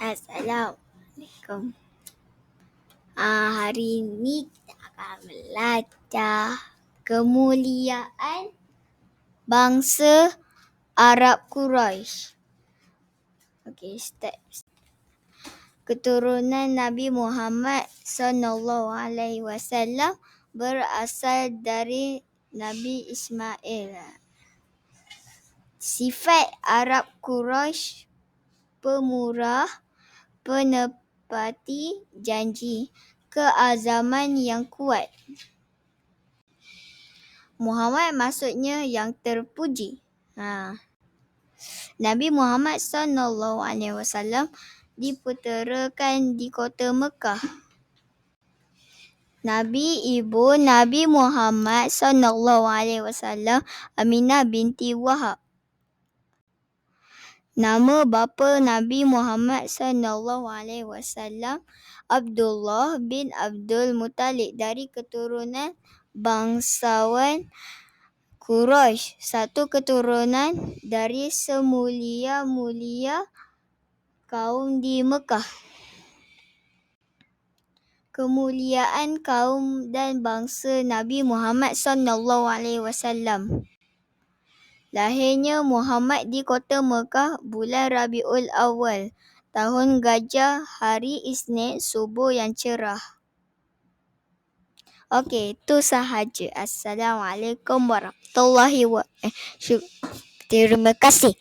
Assalamualaikum. Ah, hari ini kita akan belajar kemuliaan bangsa Arab Quraisy. Okey, start. Keturunan Nabi Muhammad sallallahu alaihi wasallam berasal dari Nabi Ismail. Sifat Arab Quraisy pemurah, penepati janji, keazaman yang kuat. Muhammad maksudnya yang terpuji. Ha. Nabi Muhammad sallallahu alaihi wasallam diputerakan di kota Mekah. Nabi ibu Nabi Muhammad sallallahu alaihi wasallam Aminah binti Wahab. Nama bapa Nabi Muhammad sallallahu alaihi wasallam Abdullah bin Abdul Muttalib dari keturunan bangsawan Quraisy, satu keturunan dari semulia-mulia kaum di Mekah. Kemuliaan kaum dan bangsa Nabi Muhammad sallallahu alaihi wasallam. Lahirnya Muhammad di kota Mekah bulan Rabiul Awal, tahun Gajah, hari Isnin, subuh yang cerah. Okey, itu sahaja. Assalamualaikum warahmatullahi wabarakatuh. Terima kasih.